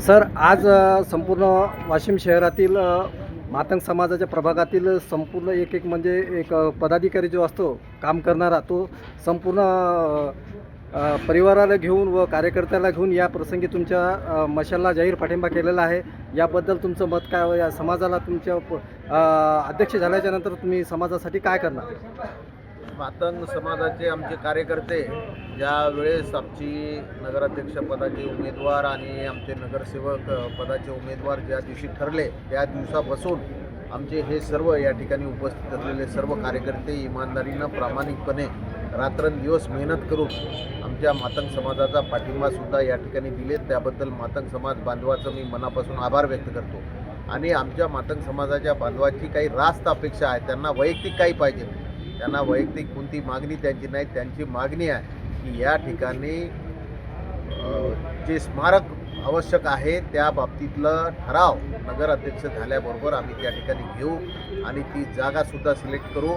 Sir आज संपूर्ण वाशिम शहरातील मातंग समाजाच्या प्रभागातील संपूर्ण एक एक म्हणजे एक पदाधिकारी जो असतो काम करणारा तो संपूर्ण परिवाराला घेऊन व कार्यकर्त्याला घेऊन या प्रसंगी तुमच्या मशालला जाहीर पाठिंबा केलेला आहे. याबद्दल तुमचं मत काय या समाजाला तुमच्या अध्यक्ष झाल्याच्यानंतर तुम्ही समाजासाठी काय करणार? मातंग समाजाचे आमचे कार्यकर्ते ज्या वेळेस आमची नगराध्यक्षपदाचे उमेदवार आणि आमचे नगरसेवक पदाचे उमेदवार ज्या दिवशी ठरले त्या दिवसापासून आमचे हे सर्व या ठिकाणी उपस्थित असलेले सर्व कार्यकर्ते इमानदारीनं प्रामाणिकपणे रात्रंदिवस मेहनत करून आमच्या मातंग समाजाचा पाठिंबासुद्धा या ठिकाणी दिले त्याबद्दल मातंग समाज बांधवाचं मी मनापासून आभार व्यक्त करतो आणि आमच्या मातंग समाजाच्या बांधवाची काही रास्त अपेक्षा आहे त्यांना वैयक्तिक काही पाहिजे नाही. त्यांना वैयक्तिक कोणती मागणी त्यांची नाही त्यांची मागणी आहे की या ठिकाणी जे स्मारक आवश्यक आहे त्या बाबतीतलं ठराव नगर अध्यक्ष झाल्याबरोबर आम्ही त्या ठिकाणी घेऊ आणि ती जागासुद्धा सिलेक्ट करू.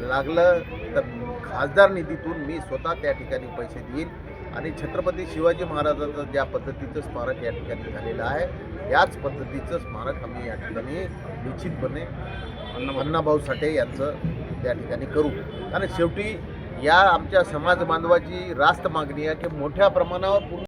लागलं तर खासदार निधीतून मी स्वतः त्या ठिकाणी पैसे देईन आणि छत्रपती शिवाजी महाराजांचं ज्या पद्धतीचं स्मारक या ठिकाणी झालेलं आहे याच पद्धतीचं स्मारक आम्ही या ठिकाणी निश्चितपणे अण्णाभाऊ साठे यांचं त्या ठिकाणी करू. कारण शेवटी या आमच्या समाज बांधवाची रास्त मागणी आहे की मोठ्या प्रमाणावर पूर्ण